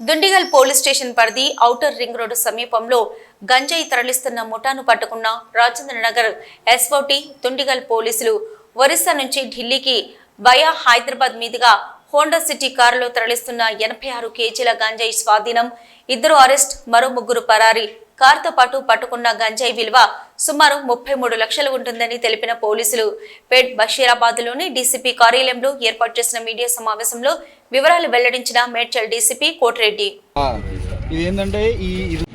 Dundigal police station పరిధి outer ring road సమీపంలో గంజాయి తరలిస్తున్న ముఠాను పట్టుకున్న రాజేంద్ర నగర్ ఎస్ఓటి దుండిగల్ పోలీసులు ఒరిస్సా నుంచి ఢిల్లీకి బయా హైదరాబాద్ మీదుగా హోండా సిటీ కారులో తరలిస్తున్న ఎనభై ఆరు కేజీల గంజాయి స్వాధీనం ఇద్దరు అరెస్ట్ మరో ముగ్గురు పరారీ. కారుతో పాటు పట్టుకున్న గంజాయి విలువ సుమారు ముప్పై మూడు లక్షలు ఉంటుందని తెలిపిన పోలీసులు పేట్ బషీరాబాద్లోని డీసీపీ కార్యాలయంలో ఏర్పాటు చేసిన మీడియా సమావేశంలో వివరాలు వెల్లడించిన మేడ్చల్ డీసీపీ కోటిరెడ్డి. ఏంటంటే ఈ ఇది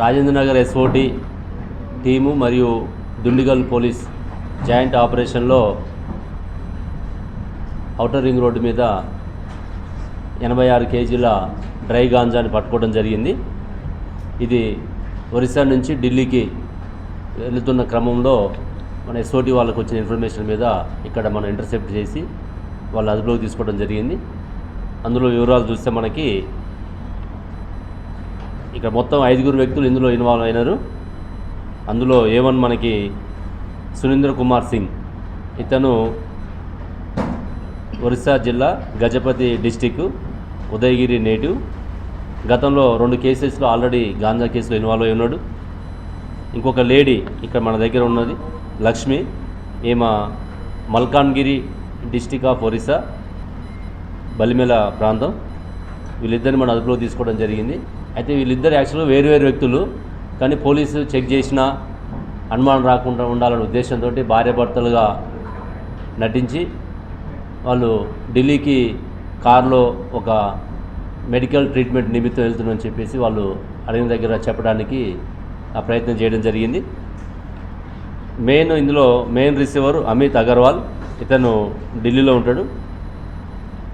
రాజేంద్ర నగర్ ఎస్ఓటి టీము మరియు దుండిగల్ పోలీస్ జాయింట్ ఆపరేషన్లో ఔటర్ రింగ్ రోడ్డు మీద ఎనభై ఆరు కేజీల డ్రై గాంజాని పట్టుకోవడం జరిగింది. ఇది ఒరిస్సా నుంచి ఢిల్లీకి వెళుతున్న క్రమంలో మన ఎస్ఓటి వాళ్ళకు వచ్చిన ఇన్ఫర్మేషన్ మీద ఇక్కడ మనం ఇంటర్సెప్ట్ చేసి వాళ్ళ అదుపులోకి తీసుకోవడం జరిగింది. అందులో వివరాలు చూస్తే మనకి ఇక్కడ మొత్తం ఐదుగురు వ్యక్తులు ఇందులో ఇన్వాల్వ్ అయినారు. అందులో ఏవన్ మనకి సునీంద్ర కుమార్ సింగ్. ఇతను ఒరిస్సా జిల్లా గజపతి డిస్టిక్ ఉదయగిరి నేటివ్ గతంలో రెండు కేసెస్లో ఆల్రెడీ గాంజా కేసులో ఇన్వాల్వ్ అయి ఉన్నాడు. ఇంకొక లేడీ ఇక్కడ మన దగ్గర ఉన్నది లక్ష్మి. ఈమె మల్కాన్గిరి డిస్టిక్ ఆఫ్ ఒరిస్సా బలిమెల ప్రాంతం. వీళ్ళిద్దరిని మన అదుపులో తీసుకోవడం జరిగింది. అయితే వీళ్ళిద్దరు యాక్చువల్గా వేరు వేరు వ్యక్తులు. కానీ పోలీసు చెక్ చేసినా అనుమానం రాకుండా ఉండాలనే ఉద్దేశంతో భార్యాభర్తలుగా నటించి వాళ్ళు ఢిల్లీకి కారులో ఒక మెడికల్ ట్రీట్మెంట్ నిమిత్తం వెళ్తున్నామని చెప్పేసి వాళ్ళు అడిగిన దగ్గర చెప్పడానికి ఆ ప్రయత్నం చేయడం జరిగింది. మెయిన్ ఇందులో మెయిన్ రిసీవర్ అమిత్ అగర్వాల్. ఇతను ఢిల్లీలో ఉంటాడు.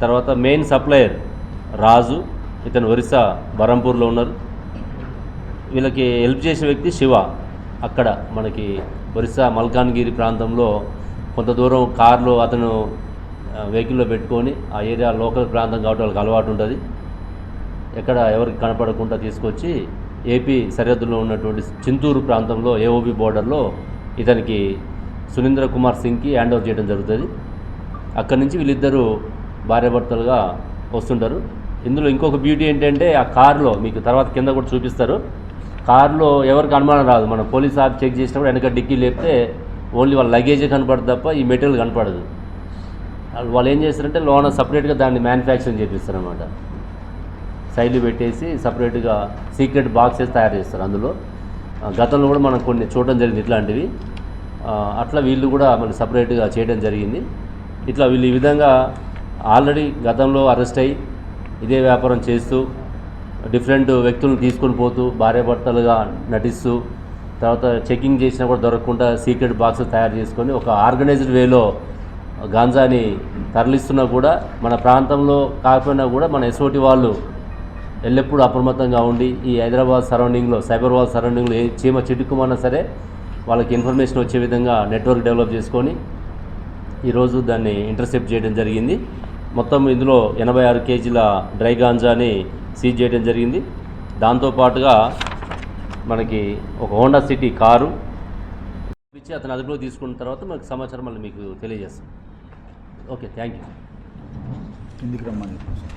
తర్వాత మెయిన్ సప్లయర్ రాజు. ఇతను ఒరిస్సా బరంపూర్లో ఉన్నారు. వీళ్ళకి హెల్ప్ చేసిన వ్యక్తి శివ. అక్కడ మనకి ఒరిస్సా మల్కాన్గిరి ప్రాంతంలో కొంత దూరం కార్లో అతను వెహికల్లో పెట్టుకొని ఆ ఏరియా లోకల్ ప్రాంతం కాబట్టి వాళ్ళకి అలవాటు ఉంటుంది. ఎక్కడ ఎవరికి కనపడకుండా తీసుకొచ్చి ఏపీ సరిహద్దులో ఉన్నటువంటి చింతూరు ప్రాంతంలో ఏఓబి బోర్డర్లో ఇతనికి సునీంద్ర కుమార్ సింగ్కి హ్యాండ్ ఓవర్ చేయడం జరుగుతుంది. అక్కడి నుంచి వీళ్ళిద్దరూ భార్యాభర్తలుగా వస్తుంటారు. ఇందులో ఇంకొక బ్యూటీ ఏంటంటే ఆ కారులో మీకు తర్వాత కింద కూడా చూపిస్తారు. కారులో ఎవరికి అనుమానం రాదు. మనం పోలీస్ ఆఫ్ చెక్ చేసినప్పుడు వెనక డిక్కీ లేపితే ఓన్లీ వాళ్ళ లగేజే కనపడదు తప్ప ఈ మెటీరియల్ కనపడదు. వాళ్ళు- ఏం చేస్తారంటే లోన సపరేట్గా దాన్ని మ్యానుఫ్యాక్చరింగ్ చేపిస్తారు అనమాట శైలి పెట్టేసి సపరేట్గా సీక్రెట్ బాక్సెస్ తయారు చేస్తారు అందులో. గతంలో కూడా మనం కొన్ని చూడడం జరిగింది ఇట్లాంటివి. అట్లా వీళ్ళు కూడా మనకి సపరేట్గా చేయడం జరిగింది. ఇట్లా వీళ్ళు ఈ విధంగా ఆల్రెడీ గతంలో అరెస్ట్ అయ్యి ఇదే వ్యాపారం చేస్తూ డిఫరెంట్ వ్యక్తులను తీసుకొని పోతూ భార్యాభర్తలుగా నటిస్తూ తర్వాత చెకింగ్ చేసినా కూడా దొరకకుండా సీక్రెట్ బాక్స్ తయారు చేసుకొని ఒక ఆర్గనైజ్డ్ వేలో గాంజాని తరలిస్తున్నా కూడా మన ప్రాంతంలో కాకపోయినా కూడా మన ఎస్ఓటి వాళ్ళు ఎల్లప్పుడూ అప్రమత్తంగా ఉండి ఈ హైదరాబాద్ సరౌండింగ్లో సైబరాబాద్ సరౌండింగ్లో ఏ చీమ చిటుకుమన్నా సరే వాళ్ళకి ఇన్ఫర్మేషన్ వచ్చే విధంగా నెట్వర్క్ డెవలప్ చేసుకొని ఈరోజు దాన్ని ఇంటర్సెప్ట్ చేయడం జరిగింది. మొత్తం ఇందులో ఎనభై ఆరు కేజీల డ్రై గాంజాని సీజ్ చేయడం జరిగింది. దాంతోపాటుగా మనకి ఒక హోండా సిటీ కారు ఇచ్చి అతను అదుపులో తీసుకున్న తర్వాత మనకు సమాచారం మళ్ళీ మీకు తెలియజేస్తాం. Okay thank you. ఎందుకు రమ్మని